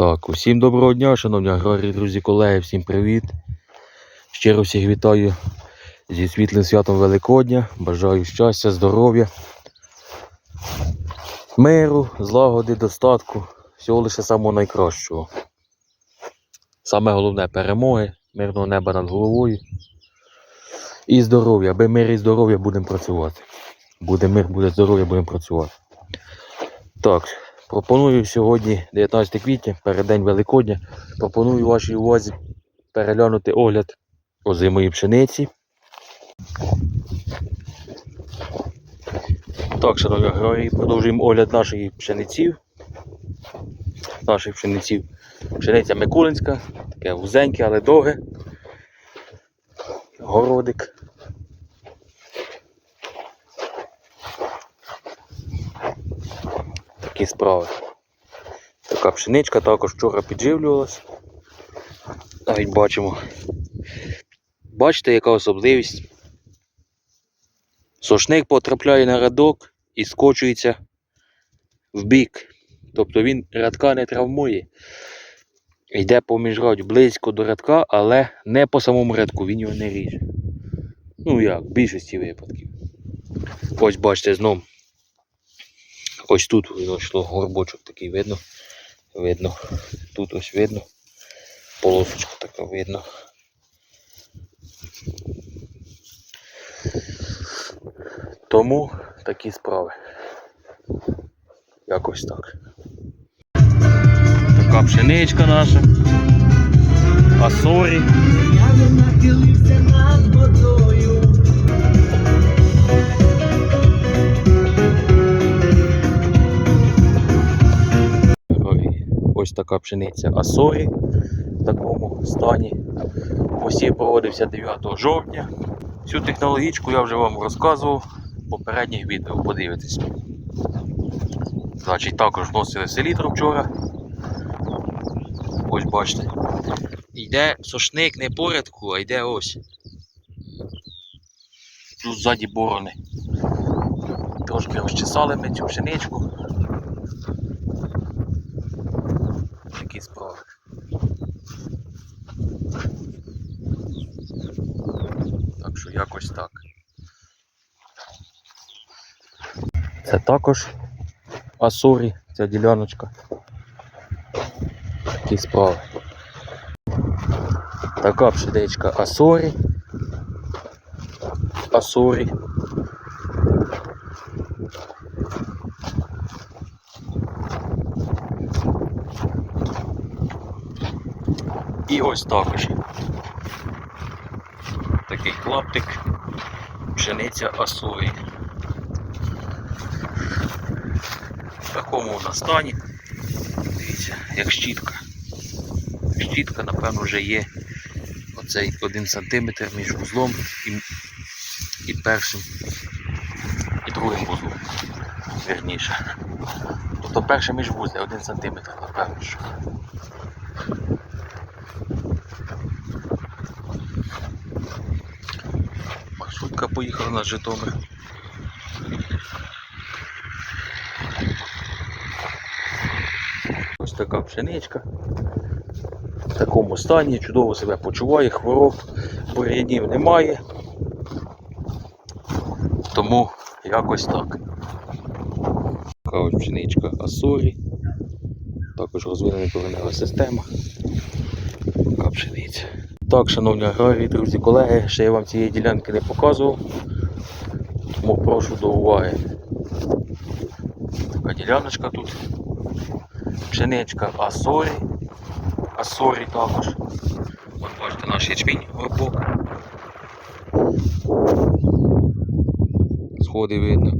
Так, усім доброго дня, шановні аграрії, друзі, колеги, всім привіт. Щиро всіх вітаю зі світлим святом Великодня. Бажаю щастя, здоров'я, миру, злагоди, достатку, всього лише самого найкращого. Саме головне перемоги, мирного неба над головою і здоров'я. Аби мир і здоров'я будемо працювати. Буде мир, буде здоров'я, будемо працювати. Так, Пропоную сьогодні, 19 квітня, переддень Великодня, пропоную вашій увазі переглянути огляд озимої пшениці. Так, шановні аграрії, продовжуємо огляд нашої пшениців. Наших пшениців. Пшениця Микулинська, таке вузеньке, але довге. Городик. Такі справи. Така пшеничка також вчора підживлювалась. Навіть бачимо. Бачите, яка особливість? Сошник потрапляє на радок і скочується в бік. Тобто він радка не травмує. Йде поміж радь близько до радка, але не по самому радку, він його не ріже. Ну як, в більшості випадків. Ось бачите знову. Ось тут йшло горбочок такий видно. Видно. Тут ось видно. Полосочку таку видно. Тому такі справи. Якось так. Така пшеничка наша. Асорі. Я над водою. Така пшениця Асорі в такому стані. Посів проводився 9 жовтня. Цю технологічку я вже вам розказував в попередніх відео, подивитесь. Значить, також вносили селітру вчора. Ось бачите. Йде сошник не порядку, а йде ось. Тут ззаді борони. Трошки розчесали ми цю пшеничку. Такі справи. Так що якось так. Це також Асорі, ця діляночка. Такі справи. Така пшеничка Асорі. Асорі. І ось також. Такий клаптик, пшениця Асорі. В такому вона стані. Дивіться, як щітка. Щітка, напевно, вже є оцей один сантиметр між вузлом і, і першим і другим вузлом. Вірніше. Тобто перше міжвузля один сантиметр, напевно. що. Маршрутка поїхала на Житомир. Ось така пшеничка. В такому стані чудово себе почуває, хвороб, бур'янів немає. Тому якось так. Така ось пшеничка Асорі. Також розвинена коренева система. Така пшениця. Так, шановні аграрії, друзі, колеги, ще я вам цієї ділянки не показував. Тому прошу до уваги. Така діляночка тут. Пшеничка Асорі. Асорі також. От бачите наш ячмінь горбок. Сходи видно.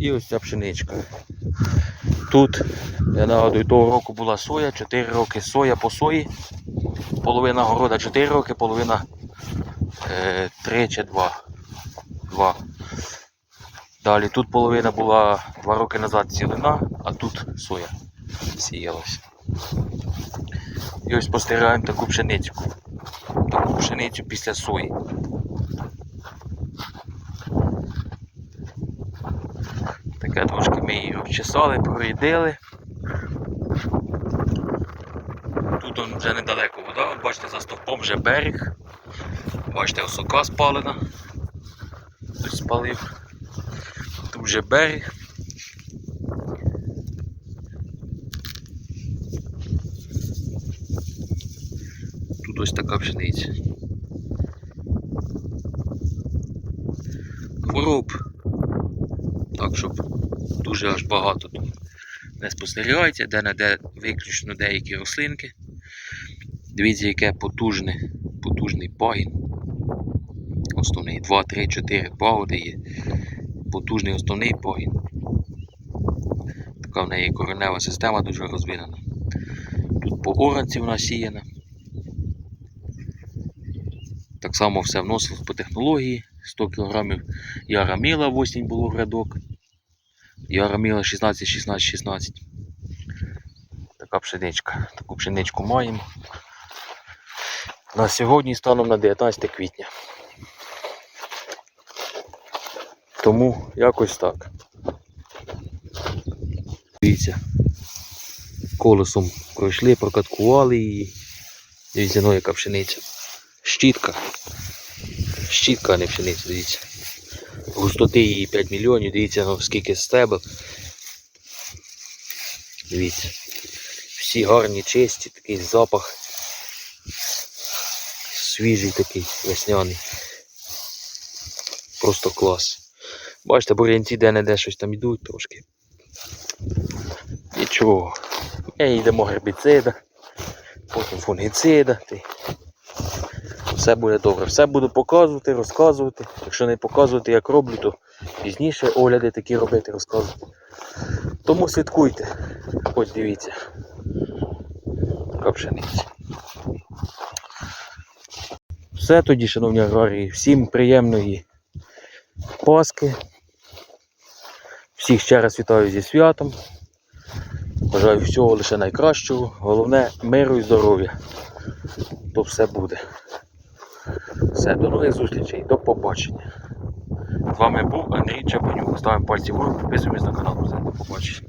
І ось ця пшеничка. Тут, я нагадую, того року була соя, 4 роки соя по сої. Половина города 4 роки, половина е, 3 чи 2. 2. Далі тут половина була 2 роки назад цілина, а тут соя сіялася. І ось спостерігаємо таку пшеницю. Таку пшеницю після сої. Таке трошки ми її обчесали, прорідили. Тут вже недалеко вода, бачите, за стовпом вже берег. Бачите, осока спалена. Хтось спалив. Тут вже берег. Тут ось така пшениця. Хвороб. Так, щоб дуже аж багато тут не спостерігається, де не де виключно деякі рослинки. Дивіться, яке потужне, потужний пагін. Основний 2, 3, 4 пагоди є. Потужний основний пагін. Така в неї коренева система дуже розвинена. Тут по оранці вона сіяна. Так само все вносилось по технології. 100 кг яраміла в осінь було в рядок. Яраміла 16, 16, 16. Така пшеничка. Таку пшеничку маємо. На сьогодні станом на 19 квітня. Тому якось так. Дивіться. Колесом пройшли, прокаткували її. Дивіться, ну яка пшениця. Щітка. Щітка, а не пшениця, дивіться. Густоти її 5 мільйонів, дивіться, ну, скільки стебел. Дивіться. Всі гарні, чисті, такий запах. Свіжий такий, весняний. Просто клас. Бачите, бур'янці де-не-де щось там йдуть трошки. Нічого. Ми йдемо гербіцида, потім фунгіцида. Все буде добре. Все буду показувати, розказувати. Якщо не показувати, як роблю, то пізніше огляди такі робити, розказувати. Тому слідкуйте. Ось дивіться. Така пшениця. Все тоді, шановні аграрії, всім приємної Пасхи. Всіх ще раз вітаю зі святом. Бажаю всього лише найкращого. Головне миру і здоров'я. То все буде. Все, до нових зустрічей, до побачення. З вами був Андрій Чапанюк. Ставимо пальці вгору, підписуємось на канал. Все, до побачення.